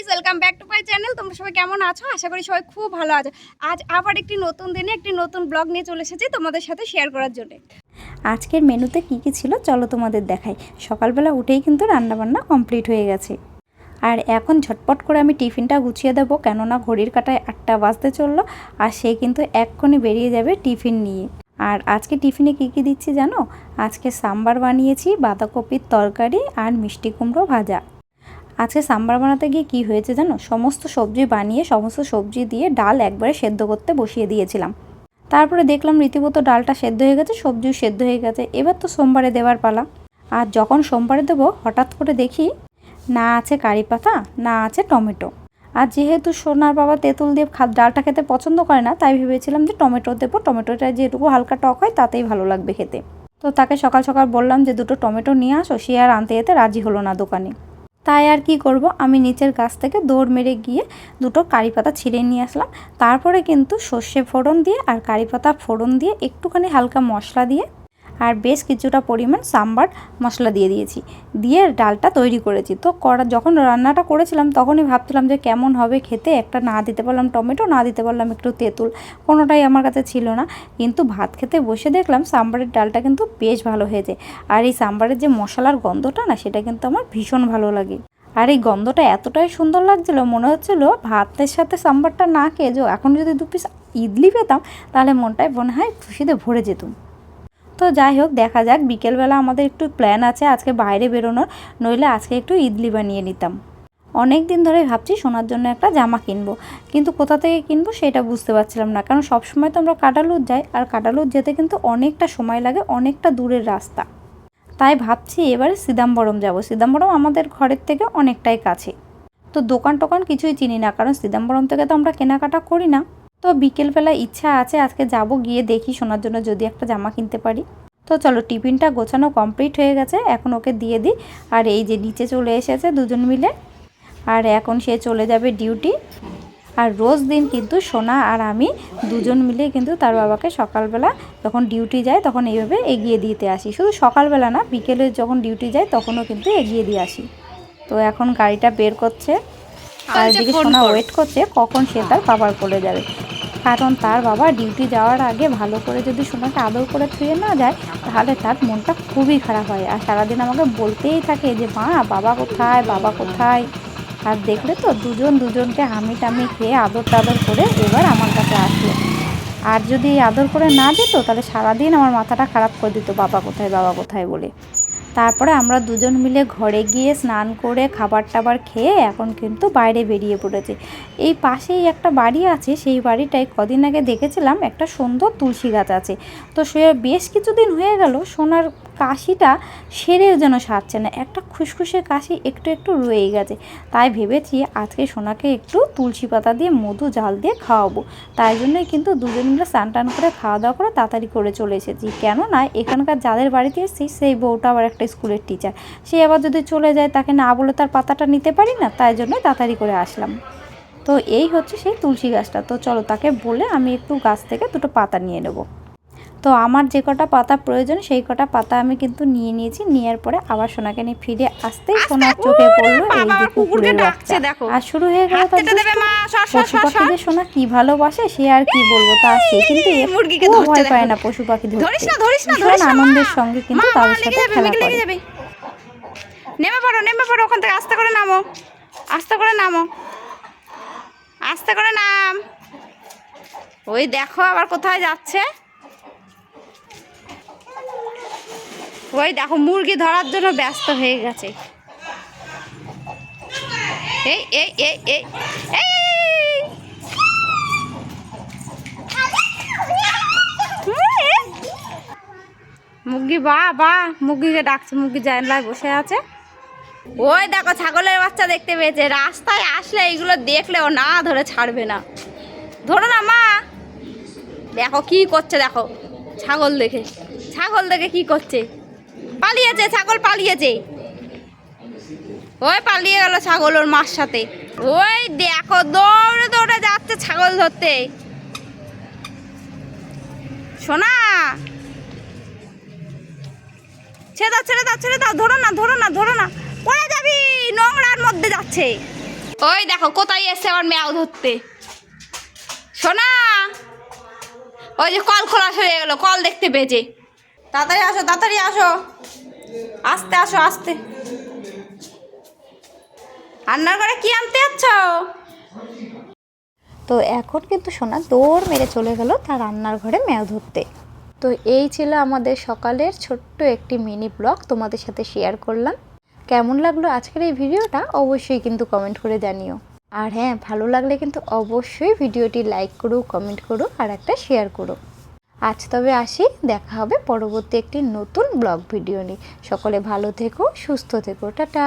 Guys welcome back to my channel তোমরা সবাই কেমন আছো? আশা করি সবাই খুব ভালো আছো। আজ আবার একটি নতুন দিনে একটি নতুন ব্লগ নিয়ে চলে এসেছি তোমাদের সাথে শেয়ার করার জন্য। আজকের মেনুতে কি কি ছিল চলো তোমাদের দেখাই। সকালবেলা উঠেই কিন্তু রান্নাবান্না কমপ্লিট হয়ে গেছে। আর এখন ঝটপট করে আমি টিফিনটা গুছিয়ে দেবো, কেননা ঘড়ির কাটায় আটটা বাজতে চলল, আর সে কিন্তু এক্ষুনি বেরিয়ে যাবে টিফিন নিয়ে। আর আজকে টিফিনে কি কি দিচ্ছি জানো? আজকে সাম্বার বানিয়েছি, বাঁধাকপির তরকারি আর মিষ্টি কুমড়ো ভাজা। আজকে সাম্বার বানাতে গিয়ে কি হয়েছে জানো? সমস্ত সবজি বানিয়ে, সমস্ত সবজি দিয়ে ডাল একবারে সেদ্ধ করতে বসিয়ে দিয়েছিলাম। তারপরে দেখলাম রীতিমতো ডালটা সেদ্ধ হয়ে গেছে, সবজিও সেদ্ধ হয়ে গেছে। এবার তো সোমবারে দেওয়ার পালা। আর যখন সোমবারে দেবো, হঠাৎ করে দেখি না আছে কারি পাতা, না আছে টমেটো। আর যেহেতু সোনার বাবা তেঁতুল দিয়ে ডালটা খেতে পছন্দ করে না, তাই ভেবেছিলাম যে টমেটো দেবো। টমেটোটা যেটুকু হালকা টক হয়, তাতেই ভালো লাগবে খেতে। তো তাকে সকাল সকাল বললাম যে, দুটো টমেটো নিয়ে আসো, সে আর আনতে যেতে রাজি হলো না দোকানে। তাই আর কি করব? আমি নিচের গাছ থেকে দৌড় মেরে গিয়ে দুটো কারি পাতা ছিঁড়ে নিয়ে আসলাম। তারপরে কিন্তু সর্ষে ফোড়ন দিয়ে আর কারি পাতা ফোড়ন দিয়ে একটুখানি হালকা মশলা দিয়ে আর বেশ কিছুটা পরিমাণ সাম্বার মশলা দিয়ে দিয়েছি। দিয়ে ডালটা তৈরি করেছি। তো করা যখন রান্নাটা করেছিলাম, তখনই ভাবছিলাম যে কেমন হবে খেতে? একটা না দিতে পারলাম টমেটো, না দিতে পারলাম একটু তেঁতুল। কোনোটাই আমার কাছে ছিল না। কিন্তু ভাত খেতে বসে দেখলাম সাম্বারের ডালটা কিন্তু বেশ ভালো হয়েছে। আর এই সাম্বারের যে মশলার গন্ধটা না, সেটা কিন্তু আমার ভীষণ ভালো লাগে। আর এই গন্ধটা এতটাই সুন্দর লাগছিল, মনে হচ্ছিল ভাতের সাথে সাম্বারটা না খেয়ে যে এখন যদি দু পিস ইডলি পেতাম, তাহলে মনটায় মনে হয় খুশিতে ভরে যেতুম। তো যাই হোক, দেখা যাক, বিকেলবেলা আমাদের একটু প্ল্যান আছে আজকে বাইরে বেরোনোর, নইলে আজকে একটু ইডলি বানিয়ে নিতাম। অনেক দিন ধরে ভাবছি সোনার জন্য একটা জামা কিনবো, কিন্তু কোথা থেকে কিনবো সেটা বুঝতে পারছিলাম না, কারণ সবসময় তো আমরা কাটালুর যাই, আর কাটালুর যেতে কিন্তু অনেকটা সময় লাগে, অনেকটা দূরের রাস্তা। তাই ভাবছি এবারে সিদাম্বরম যাব, সিদাম্বরম আমাদের ঘরের থেকে অনেকটাই কাছে। তো দোকান টোকান কিছুই চিনি না, কারণ সিদাম্বরম থেকে তো আমরা কেনাকাটা করি না। তো বিকেলবেলা ইচ্ছা আছে আজকে যাব, গিয়ে দেখি শোনার জন্য যদি একটা জামা কিনতে পারি। তো চলো, টিফিনটা গোছানো কমপ্লিট হয়ে গেছে, এখন ওকে দিয়ে দিই। আর এই যে নিচে চলে এসেছে দুজন মিলে, আর এখন সে চলে যাবে ডিউটি। আর রোজ দিন কিন্তু সোনা আর আমি দুজন মিলে কিন্তু তার বাবাকে সকালবেলা যখন ডিউটি যায় তখন এইভাবে এগিয়ে দিতে আসি। শুধু সকালবেলা না, বিকেলে যখন ডিউটি যায় তখনও কিন্তু এগিয়ে দিয়ে আসি। তো এখন গাড়িটা বের করছে। আর এদিকে সোনা ওয়েট করছে কখন সে তার বাবার কোলে যাবে? কারণ তার বাবা ডিউটি যাওয়ার আগে ভালো করে যদি সোনাকে আদর করে থুয়ে না যায় তাহলে তার মনটা খুবই খারাপ হয়। আর সারাদিন আমাকে বলতেই থাকে যে মা বাবা কোথায়? বাবা কোথায়? আর দেখলে তো দুজন দুজনকে হামি টামি খেয়ে আদর টাদর করে এবার আমার কাছে আসলো। আর যদি আদর করে না দিত তাহলে সারাদিন আমার মাথাটা খারাপ করে দিত বাবা কোথায়? বাবা কোথায়? বলে। তারপরে আমরা দুজন মিলে ঘরে গিয়ে স্নান করে খাবার টাবার খেয়ে এখন কিন্তু বাইরে বেরিয়ে পড়েছি। এই পাশেই একটা বাড়ি আছে, সেই বাড়িটায় কদিন আগে দেখেছিলাম একটা সুন্দর তুলসী গাছ আছে। তো সে বেশ কিছুদিন হয়ে গেল, সোনার কাশিটা সেরেও যেন সারছে না। একটা খুসখুসে কাশি একটু একটু রয়েই গেছে। তাই ভেবেছি আজকে সোনাকে একটু তুলসী পাতা দিয়ে মধু জাল দিয়ে খাওয়াবো। তাই জন্যই কিন্তু দুজন মিলে স্নান টান করে খাওয়া দাওয়া করে তাড়াতাড়ি করে চলে এসেছি। কেননা এখানকার যাদের বাড়িতে এসেছি, সেই বউটা আবার একটা স্কুলের টিচার সে আবার যদি চলে যায়, তাকে না বলে তার পাতাটা নিতে পারি না? তাই জন্য তাড়াতাড়ি করে আসলাম। তো এই হচ্ছে সেই তুলসী গাছটা। তো চলো তাকে বলে আমি একটু গাছ থেকে দুটো পাতা নিয়ে নেব। তো আমার যে কটা পাতা প্রয়োজন সেই কটা পাতা আমি কিন্তু নিয়ে নিয়েছি। নেওয়ার পরে আবার সোনাকে নিয়ে ফিরে আসতেই সোনার চোখে পড়ল এই যে কুকুরের বাচ্চা। আর শুরু হয়ে গেল তার পশু পাখিদের সোনা কি ভালোবাসে সে আর কি বলব তা সে কিন্তু ভয় পায় না পশু পাখি ধরতে ধরিস না ধরিস না ভীষণ ধরিস আনন্দের সঙ্গে কিন্তু তাদের সাথে খেলা করে। নেমে পড়ো নেমে পড়ো ওখান থেকে আস্তে করে নামো। আস্তে করে নামো। আস্তে করে নাম। ওই দেখো আবার কোথায় যাচ্ছে। ওই দেখো, মুরগি ধরার জন্য ব্যস্ত হয়ে গেছে। এই এই এই এই। মুরগি, বা বা, মুরগিকে ডাকছে, মুরগি জানলায় বসে আছে। ওই দেখো, ছাগলের বাচ্চা দেখতে পেয়েছে। রাস্তায় আসলে এইগুলো দেখলে ও না ধরে ছাড়বে না। ধরো না, মা। দেখো কি করছে, দেখো। ছাগল দেখে ছাগল দেখে কি করছে? পালিয়েছে, ছাগল পালিয়েছে। ওই পালিয়ে গেল ছাগল ওর মার সাথে। ওই দেখো, দৌড়ে দৌড়ে যাচ্ছে ছাগল ধরতে। সোনা, ছেড়ে দাও ছেড়ে দাও ছেড়ে দাও, ধরো না ধরো না ধরো না। পড়ে যাবি? নোংরার মধ্যে যাচ্ছে। ওই দেখো, কোথায় এসছে আমার ম্যাও ধরতে। শোনা ওই যে কল খোলা হয়ে গেলো, কল দেখতে পেয়েছে। তাড়াতাড়ি আসো তাড়াতাড়ি আসো। আস্তে আসো, আস্তে। রান্নার ঘরে কি আনতে যাচ্ছ? তো এখন কিন্তু সোনা দৌড় মেরে চলে গেল তার রান্নার ঘরে ম্যাও ধরতে। তো এই ছিল আমাদের সকালের ছোট্ট একটি মিনি ব্লগ, তোমাদের সাথে শেয়ার করলাম। কেমন লাগল আজকের এই ভিডিওটা অবশ্যই কিন্তু কমেন্ট করে জানিও। আর হ্যাঁ ভালো লাগলে কিন্তু অবশ্যই ভিডিওটি লাইক করো কমেন্ট করো আর একটা শেয়ার করো। আজ তবে আসি, দেখা হবে পরবর্তী একটি নতুন ব্লগ ভিডিও নিয়ে। সকলে ভালো থেকো, সুস্থ থেকো, টাটা।